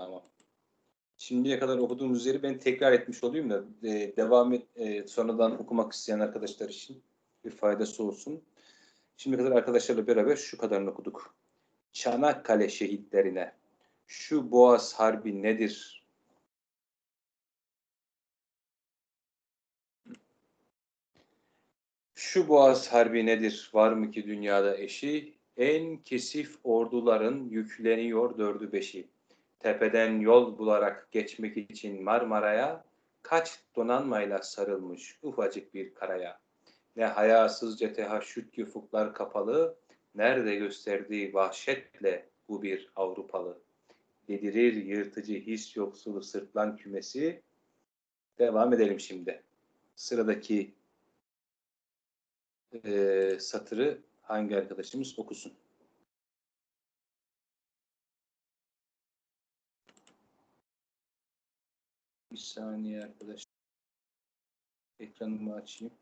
Tamam. Şimdiye kadar okuduğumuz yeri ben tekrar etmiş olayım da e, devam et, e, sonradan okumak isteyen arkadaşlar için bir faydası olsun. Şimdiye kadar arkadaşlarla beraber şu kadarını okuduk. Çanakkale şehitlerine şu Boğaz Harbi nedir? Şu Boğaz Harbi nedir? Var mı ki dünyada eşi? En kesif orduların yükleniyor dördü beşi. Tepeden yol bularak geçmek için Marmara'ya kaç donanmayla sarılmış ufacık bir karaya. Ne hayasızca tehaşüt ufuklar kapalı, nerede gösterdiği vahşetle bu bir Avrupalı. Yedirir yırtıcı his yoksulu sırtlan kümesi. Devam edelim şimdi. Sıradaki eee, satırı hangi arkadaşımız okusun? Bir saniye arkadaş. Ekranımı açayım.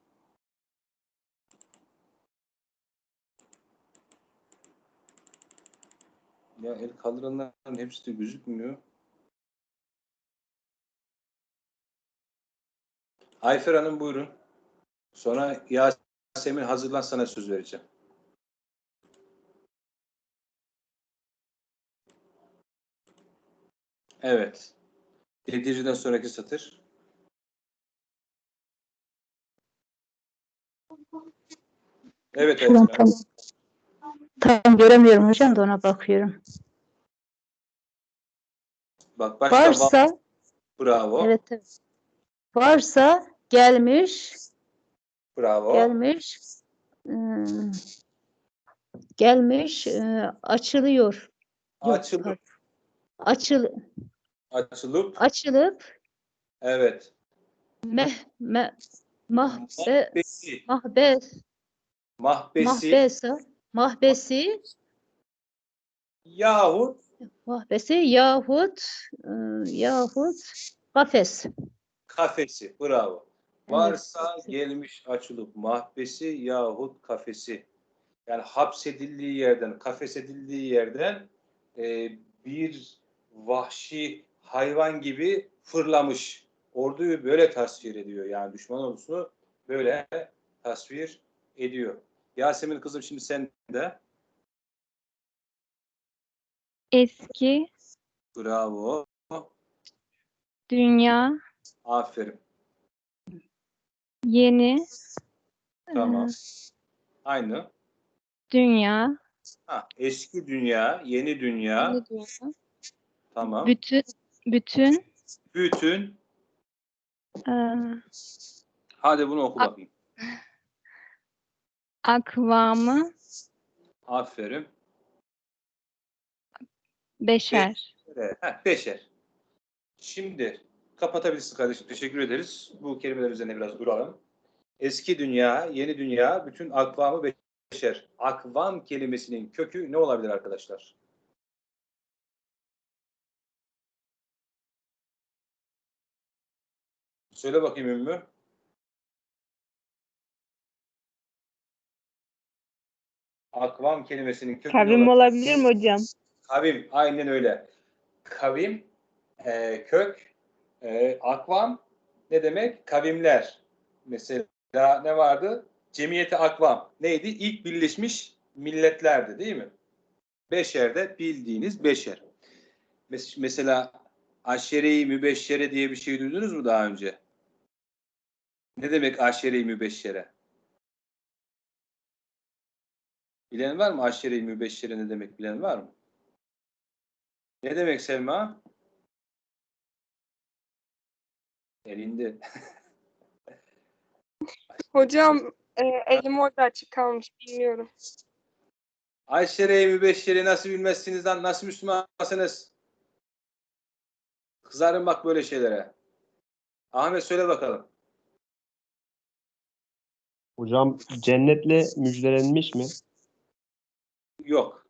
Ya el kaldıranların hepsi de gözükmüyor. Ayfer Hanım buyurun. Sonra Yasemin hazırlan sana söz vereceğim. Evet. Yediriciden sonraki satır. Evet Şuradan Hanım. tam, tam göremiyorum hocam da ona bakıyorum. Bak başta va- Varsa, bravo. evet, evet. Varsa gelmiş, Bravo. gelmiş, ıı, gelmiş, ıı, açılıyor. Yok, Açılıp pardon. Açıl, açılıp açılıp evet. meh, me, mahbe, Mahbesi. mahbes, Mahbesi mahbesa, mahbesi, yahut mahbesi yahut, ıı, yahut kafes. kafesi. Bravo. Evet, Varsa kafesi. gelmiş açılıp mahbesi yahut kafesi. Yani hapsedildiği yerden, kafesedildiği yerden e, bir vahşi hayvan gibi fırlamış. Orduyu böyle tasvir ediyor. Yani düşman ordusunu böyle tasvir ediyor. Yasemin kızım şimdi sen de. Eski Bravo. dünya, Aferin. yeni Tamam. e, Aynı. dünya, Ha, eski dünya, yeni dünya. yeni dünya, Tamam. bütün bütün Bütün. e, Hadi bunu oku Ak- bakayım. akvamı Aferin. beşer. Heh, beşer. Şimdi kapatabilirsin kardeşim. Teşekkür ederiz. Bu kelimeler üzerine biraz duralım. Eski dünya, yeni dünya, bütün akvamı beşer. Akvam kelimesinin kökü ne olabilir arkadaşlar? Söyle bakayım Ümmü. Akvam kelimesinin kökü Kavim olabilir? olabilir mi hocam? Kavim, aynen öyle. Kavim, e, kök, e, akvam ne demek? Kavimler. Mesela ne vardı? Cemiyeti akvam. Neydi? İlk birleşmiş milletlerdi değil mi? Beşer'de bildiğiniz beşer. Mes- Mesela aşere-i mübeşşere diye bir şey duydunuz mu daha önce? Ne demek aşere-i mübeşşere? Bilen var mı aşere-i mübeşşere ne demek bilen var mı? Ne demek Selma? Elinde. Hocam e, elim orada açık kalmış bilmiyorum. Ayşere-i Mübeşşer'i nasıl bilmezsiniz lan? Nasıl Müslümansınız? Kızarın bak böyle şeylere. Ahmet söyle bakalım. Hocam cennetle müjdelenmiş mi? Yok.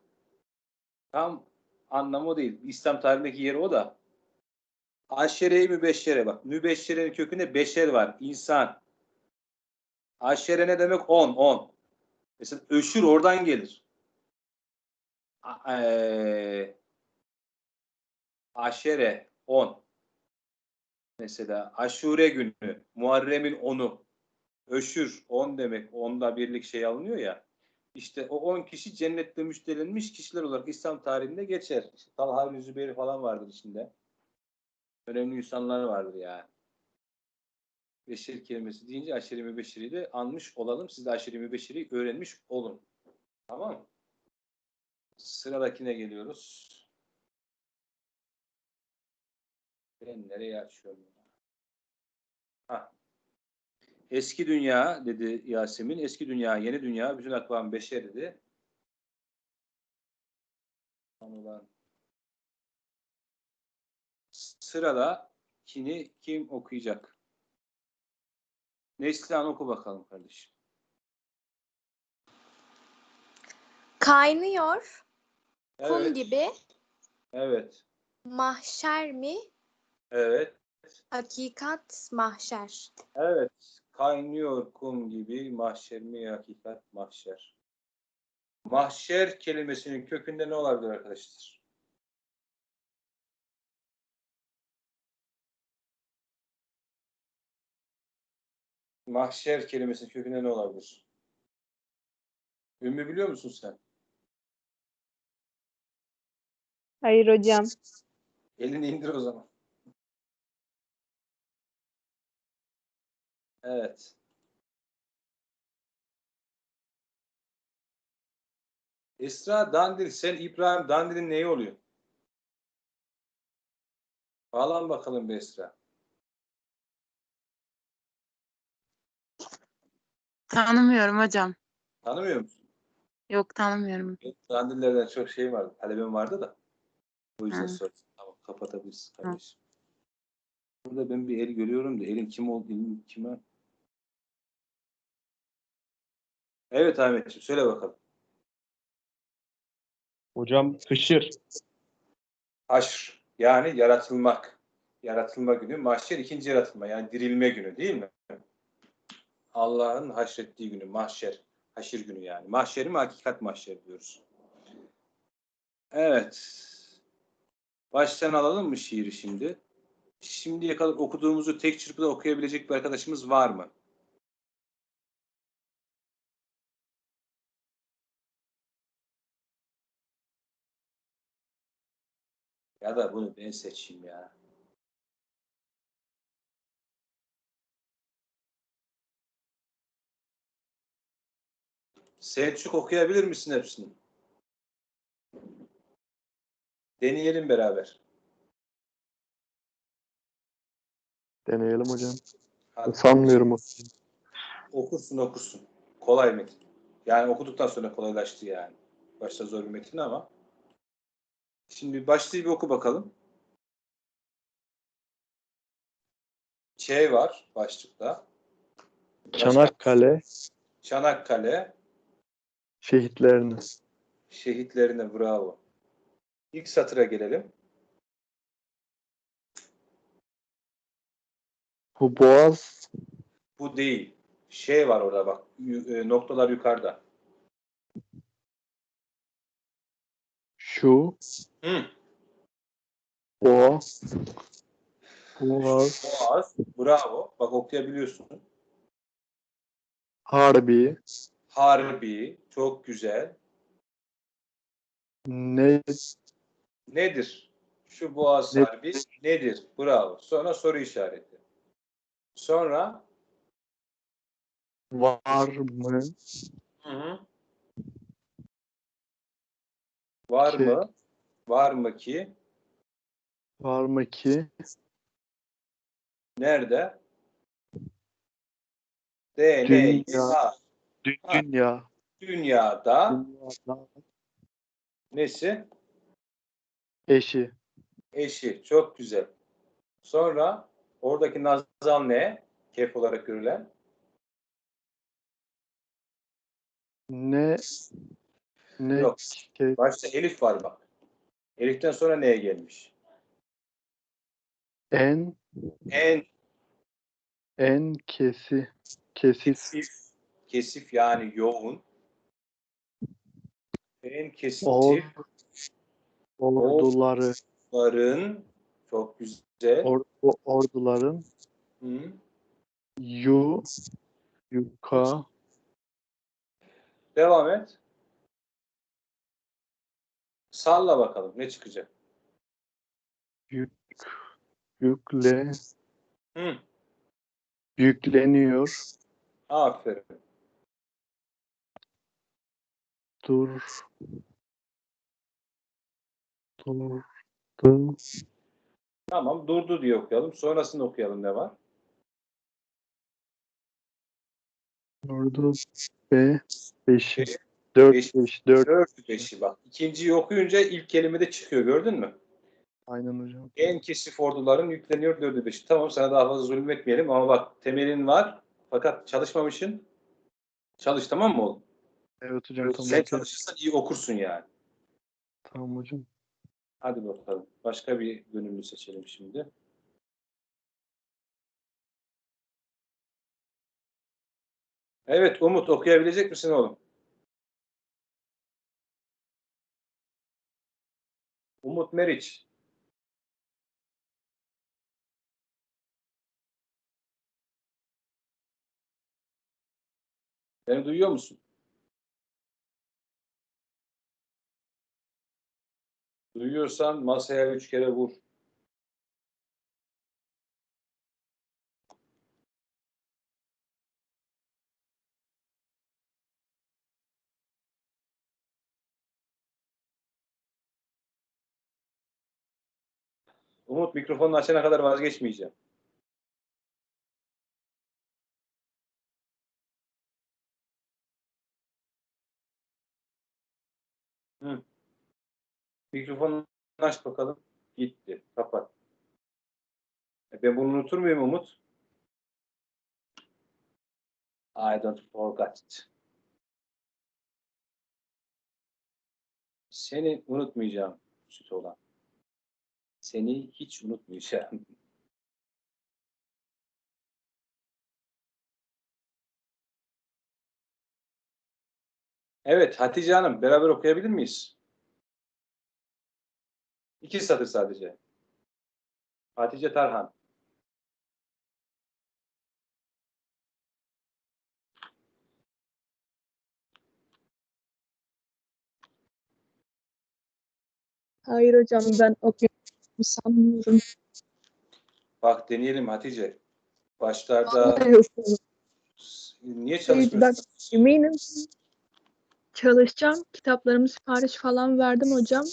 Tam anlamı o değil. İslam tarihindeki yeri o da. Aşere-i Mübeşşere bak. Mübeşşerenin kökünde beşer var. İnsan. Aşere ne demek? On. On. Mesela öşür oradan gelir. Eee, Aşere 10. Mesela aşure günü, Muharrem'in 10'u. Öşür 10 demek. Onda birlik şey alınıyor ya. İşte o 10 kişi cennette müjdelenmiş kişiler olarak İslam tarihinde geçer. İşte Talha bin Zübeyir falan vardır içinde. Önemli insanlar vardır yani. Beşir kelimesi deyince aşire mübeşiri de anmış olalım. Siz de aşire mübeşiri öğrenmiş olun. Tamam mı? Sıradakine geliyoruz. Ben nereye açıyorum? Ha. Eski dünya dedi Yasemin. Eski dünya, yeni dünya, bütün akvam beşer dedi. Sırada kini kim okuyacak? Neslihan oku bakalım kardeşim. Kaynıyor kum Evet. gibi. Evet. Mahşer mi? Evet. Hakikat mahşer. Evet. Kaynıyor kum gibi mahşer mi hakikat mahşer. Mahşer kelimesinin kökünde ne olabilir arkadaşlar? Mahşer kelimesinin kökünde ne olabilir? Ümmü biliyor musun sen? Hayır hocam. Elini indir o zaman. Evet. Esra Dandil, sen İbrahim Dandil'in neyi oluyor? Bağlan bakalım bir Esra. Tanımıyorum hocam. Tanımıyor musun? Yok tanımıyorum. Dandillerden çok şey vardı. Talebim vardı da. O yüzden Hı. sordum. Tamam kapatabilirsin kardeşim. Burada ben bir el görüyorum da elin kim olduğunu kime? Evet Ahmetciğim söyle bakalım. Hocam hışır. Haşr yani yaratılmak. Yaratılma günü. Mahşer ikinci yaratılma yani dirilme günü değil mi? Allah'ın haşrettiği günü. Mahşer. Haşir günü yani. Mahşeri mi hakikat mahşer diyoruz. Evet. Baştan alalım mı şiiri şimdi? Şimdiye kadar okuduğumuzu tek çırpıda okuyabilecek bir arkadaşımız var mı? Ya da bunu ben seçeyim ya. Selçuk okuyabilir misin hepsini? Deneyelim beraber. Deneyelim hocam. Hadi. Sanmıyorum. Okursun okursun. Kolay metin. Yani okuduktan sonra kolaylaştı yani. Başta zor bir metin ama. Şimdi başlığı bir oku bakalım. Ç var başlıkta. Çanakkale Çanakkale şehitlerini. şehitlerine bravo. İlk satıra gelelim. Bu boğaz Bu değil. Şey var orada bak. e, Noktalar yukarıda. Şu Hı. boğaz boğaz Boğaz. Bravo. Bak okuyabiliyorsun. harbi Harbi. Çok güzel. ne Nedir? Şu boğaz Ne- harbi nedir? Bravo. Sonra soru işareti. Sonra var mı var Ki- mı? Var mı ki? var mı ki Nerede? D, Dünya. Dü- dünya Dünyada dünyada nesi? eşi Eşi. Çok güzel. Sonra oradaki nazal ne? Kef olarak görülen. ne ne Yok. ke- Başta Elif var bak. Elif'ten sonra neye gelmiş? en En en kesi kesif kesif, kesif yani yoğun. En or kesif orduları Orduların çok güzel. Or, orduların Hı. yu yuka Devam et. Salla bakalım ne çıkacak. Yük, yükle. Hı. Yükleniyor. Aferin. Dur. Dur. Tamam durdu diye okuyalım. Sonrasını okuyalım ne var? Durdu. Be. Beşik. 4 5 4 4 5'i bak. İkinciyi okuyunca ilk kelimede çıkıyor gördün mü? Aynen hocam. En keşif orduların yükleniyor 4'ü 5'i. Tamam sana daha fazla zulmetmeyelim ama bak temelin var fakat çalışmamışsın. Çalış tamam mı oğlum? Evet hocam. Tamam. Sen çalışırsan iyi okursun yani. Tamam hocam. Hadi bakalım. Başka bir bölümü seçelim şimdi. Evet Umut okuyabilecek misin oğlum? Umut Meriç. Beni duyuyor musun? Duyuyorsan masaya üç kere vur. Umut mikrofonunu açana kadar vazgeçmeyeceğim. Hı. Mikrofonu aç bakalım. Gitti. Kapat. E ben bunu unutur muyum Umut? I don't forget. Seni unutmayacağım süt olan. Seni hiç unutmayacağım. Evet Hatice Hanım beraber okuyabilir miyiz? İki satır sadece. Hatice Tarhan. Hayır hocam ben okuyacağımı sanmıyorum. Bak deneyelim Hatice. Başlarda niye ben çalışmıyorsun? eminim çalışacağım. Kitaplarımı sipariş falan verdim hocam.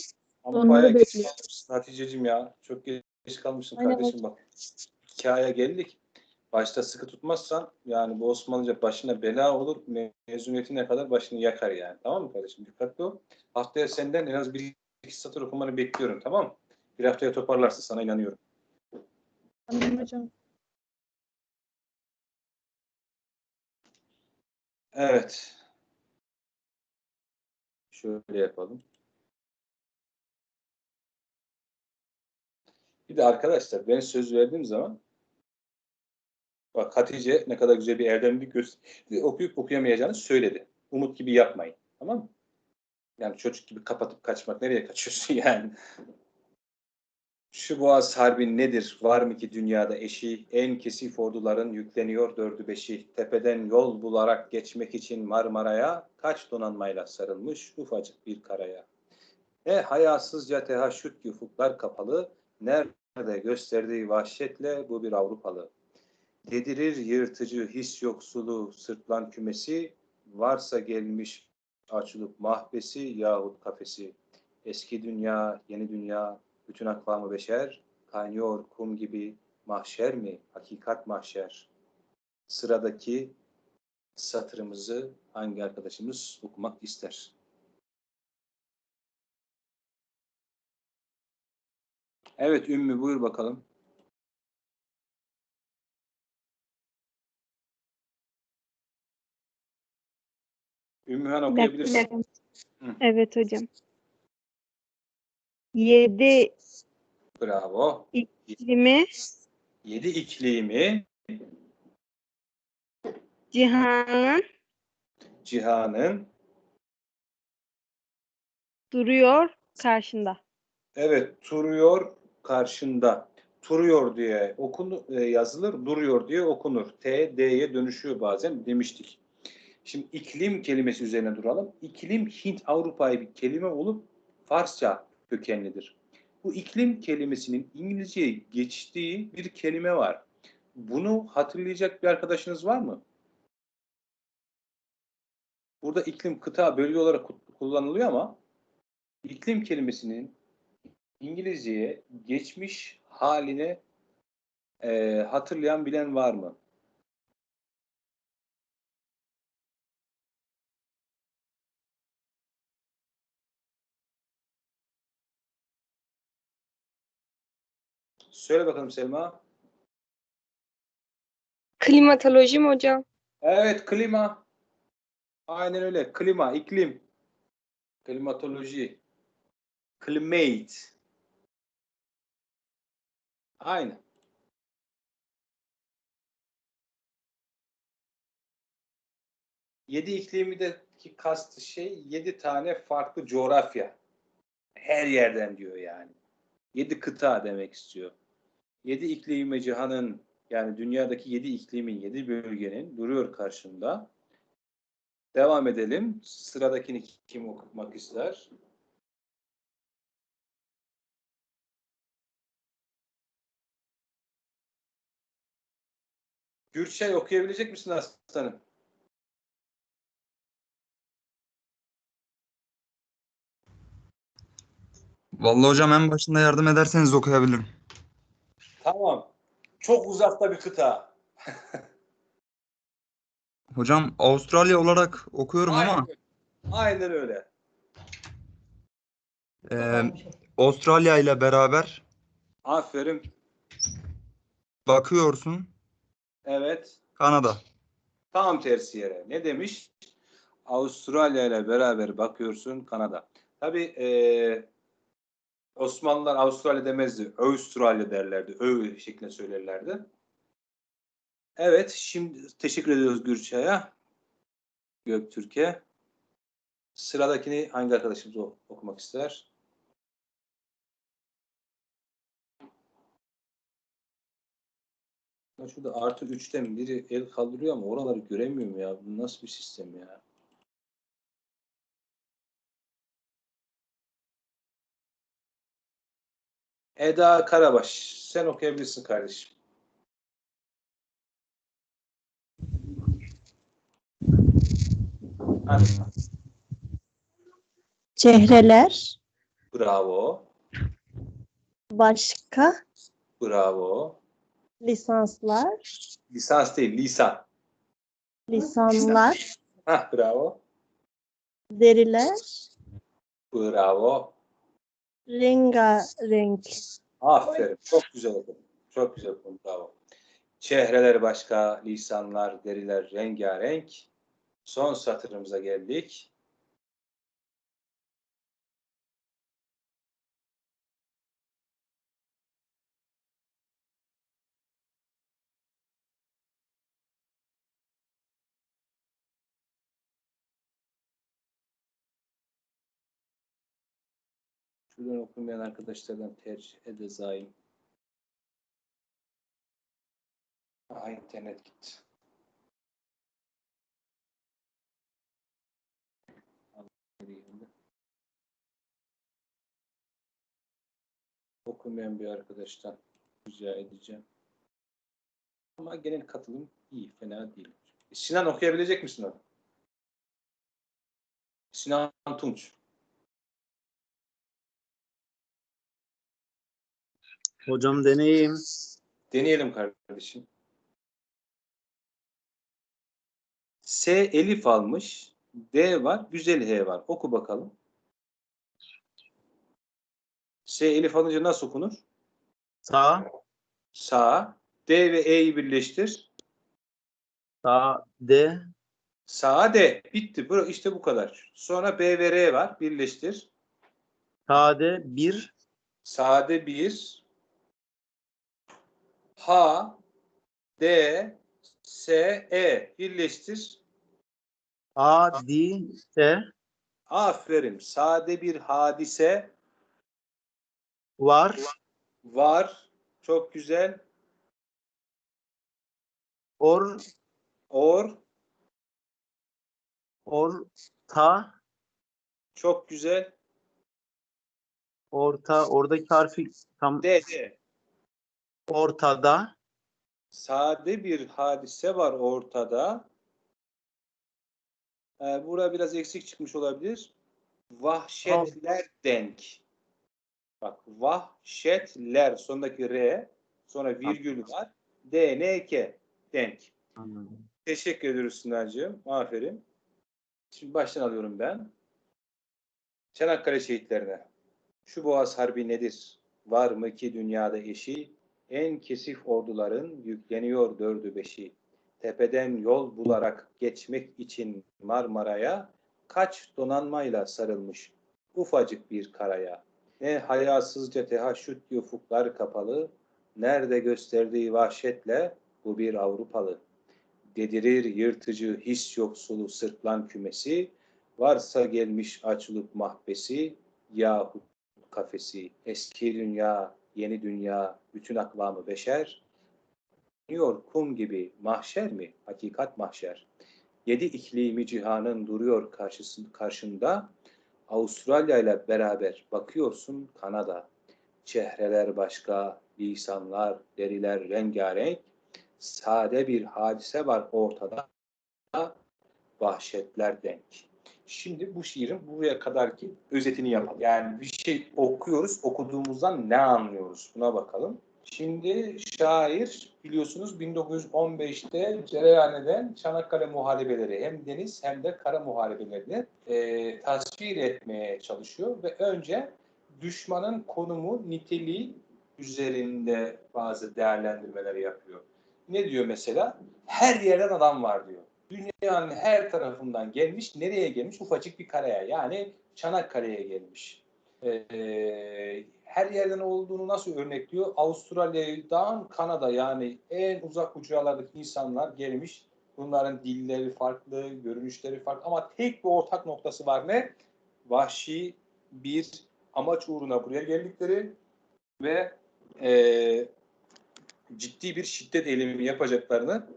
Ama onları bayağı geç bekliyorum. kalmışsın Hatice'cim ya. Çok geç kalmışsın Aynen kardeşim bak. Hikayeye geldik. Başta sıkı tutmazsan yani bu Osmanlıca başına bela olur. Mezuniyetine kadar başını yakar yani. Tamam mı kardeşim? Dikkatli ol. Haftaya senden en az bir iki satır okumanı bekliyorum. Tamam mı? Bir haftaya toparlarsın. Sana inanıyorum. Tamam hocam. Evet. Şöyle yapalım. Bir de arkadaşlar ben söz verdiğim zaman bak Hatice ne kadar güzel bir erdemlik gösterdi. Okuyup okuyamayacağını söyledi. Umut gibi yapmayın. Tamam mı? Yani çocuk gibi kapatıp kaçmak nereye kaçıyorsun yani? Şu Boğaz Harbi nedir? Var mı ki dünyada eşi? En kesif orduların yükleniyor dördü beşi. Tepeden yol bularak geçmek için Marmara'ya kaç donanmayla sarılmış ufacık bir karaya. E hayasızca tehaşüt ki ufuklar kapalı. Nerede gösterdiği vahşetle bu bir Avrupalı. Dedirir yırtıcı his yoksulu sırtlan kümesi. Varsa gelmiş açılıp mahbesi yahut kafesi. Eski dünya, yeni dünya, bütün akvamı beşer, kaynıyor kum gibi mahşer mi, hakikat mahşer. Sıradaki satırımızı hangi arkadaşımız okumak ister? Evet Ümmü buyur bakalım. Dakika, bir okuyabilirsin. Evet hocam. Yedi Bravo. iklimi Yedi iklimi cihanın cihanın duruyor karşında. Evet, duruyor karşında. Duruyor diye okunu e, yazılır, duruyor diye okunur. T, D'ye dönüşüyor bazen demiştik. Şimdi iklim kelimesi üzerine duralım. İklim Hint Avrupa'yı bir kelime olup Farsça kökenlidir. Bu iklim kelimesinin İngilizceye geçtiği bir kelime var. Bunu hatırlayacak bir arkadaşınız var mı? Burada iklim kıta bölge olarak ku- kullanılıyor ama iklim kelimesinin İngilizceye geçmiş haline e, hatırlayan bilen var mı? Söyle bakalım Selma. Klimatoloji mi hocam? Evet, klima. Aynen öyle. Klima, iklim. Klimatoloji. Climate. Aynen. Yedi iklimideki kastı şey yedi tane farklı coğrafya. Her yerden diyor yani. Yedi kıta demek istiyor. Yedi iklimi cihanın yani dünyadaki yedi iklimin, yedi bölgenin duruyor karşında. Devam edelim. Sıradakini kim okumak ister? Gürçay okuyabilecek misin aslanım? Vallahi hocam en başında yardım ederseniz okuyabilirim. Tamam. Çok uzakta bir kıta. Hocam Avustralya olarak okuyorum ama öyle. Aynen öyle. e, Avustralya ile beraber Aferin. bakıyorsun Evet. Kanada. Tam tersi yere. Ne demiş? Avustralya ile beraber bakıyorsun Kanada. Tabii eee, Osmanlılar Avustralya demezdi. Avustralya derlerdi. Ö şeklinde söylerlerdi. Evet. Şimdi teşekkür ediyoruz Gürçay'a. Göktürk'e. Sıradakini hangi arkadaşımız okumak ister? Şurada artı üçten biri el kaldırıyor ama oraları göremiyorum ya. Bu nasıl bir sistem ya? Eda Karabaş. Sen okuyabilirsin kardeşim. Hadi. Çehreler, Bravo. başka, Bravo. lisanslar, Lisans değil, lisan. lisanlar, Hah, bravo. deriler, Bravo. Rengarenk, Aferin. Çok güzel okudun. Çok güzel okudun. Bravo. Çehreler başka, lisanlar, deriler rengarenk. Son satırımıza geldik. Şuradan okumayan arkadaşlardan tercih edezayim. Aa, internet gitti. Okumayan bir arkadaştan rica edeceğim. Ama genel katılım iyi, fena değil. Sinan okuyabilecek misin onu? Sinan Tunç. Hocam deneyeyim. Deneyelim kardeşim. S elif almış. D var. Güzel H var. Oku bakalım. S elif alınca nasıl okunur? Sağ, Sağ. D ve E'yi birleştir. sağ, D, Sağa D. Bitti. Bu, işte bu kadar. Sonra B ve R var. Birleştir. sade, bir, Sade bir. H, D, S, E. Birleştir. A, di, se, Aferin. Sade bir hadise var, Var. Çok güzel. or, Or. orta, Çok güzel. orta, oradaki harfi tam D. D. ortada, Sade bir hadise var ortada. Ee, burada biraz eksik çıkmış olabilir. Vahşetler denk. Bak vahşetler sondaki R sonra virgül var. D, N, K denk. Teşekkür ediyoruz Sınavcığım. Aferin. Şimdi baştan alıyorum ben. Çanakkale şehitlerine. Şu Boğaz Harbi nedir? Var mı ki dünyada eşi? En kesif orduların yükleniyor dördü beşi. Tepeden yol bularak geçmek için Marmara'ya kaç donanmayla sarılmış ufacık bir karaya. Ne hayasızca tehaşüt ufuklar kapalı, nerede gösterdiği vahşetle bu bir Avrupalı dedirir yırtıcı his yoksulu sırtlan kümesi, varsa gelmiş açılıp mahbesi, yahut kafesi, eski dünya, yeni dünya, bütün akvamı beşer, Diyor kum gibi mahşer mi? Hakikat mahşer. Yedi iklimi cihanın duruyor karşısın, karşında. Avustralya ile beraber bakıyorsun Kanada. Çehreler başka, lisanlar, deriler rengarenk sade bir hadise var ortada. Vahşetler denk. Şimdi bu şiirin buraya kadarki özetini yapalım. Yani bir şey okuyoruz, okuduğumuzdan ne anlıyoruz? Buna bakalım. Şimdi şair biliyorsunuz 1915'te cereyan eden Çanakkale muharebeleri hem deniz hem de kara muharebelerini e, tasvir etmeye çalışıyor ve önce düşmanın konumu, niteliği üzerinde bazı değerlendirmeler yapıyor. Ne diyor mesela? Her yerden adam var diyor. Dünyanın her tarafından gelmiş. Nereye gelmiş? Ufacık bir karaya. Yani Çanakkale'ye gelmiş. Ee, her yerden olduğunu nasıl örnekliyor? Avustralya'dan Kanada yani en uzak uçlarındaki insanlar gelmiş. Bunların dilleri farklı, görünüşleri farklı ama tek bir ortak noktası var ne? Vahşi bir amaç uğruna buraya geldikleri ve e, ciddi bir şiddet eylemi yapacaklarını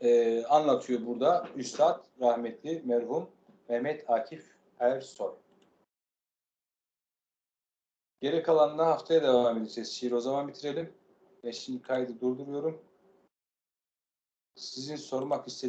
e, anlatıyor burada Üstad rahmetli merhum Mehmet Akif Ersoy. Geri kalanına haftaya devam edeceğiz. Şiir o zaman bitirelim. Ve şimdi kaydı durduruyorum. Sizin sormak istediğiniz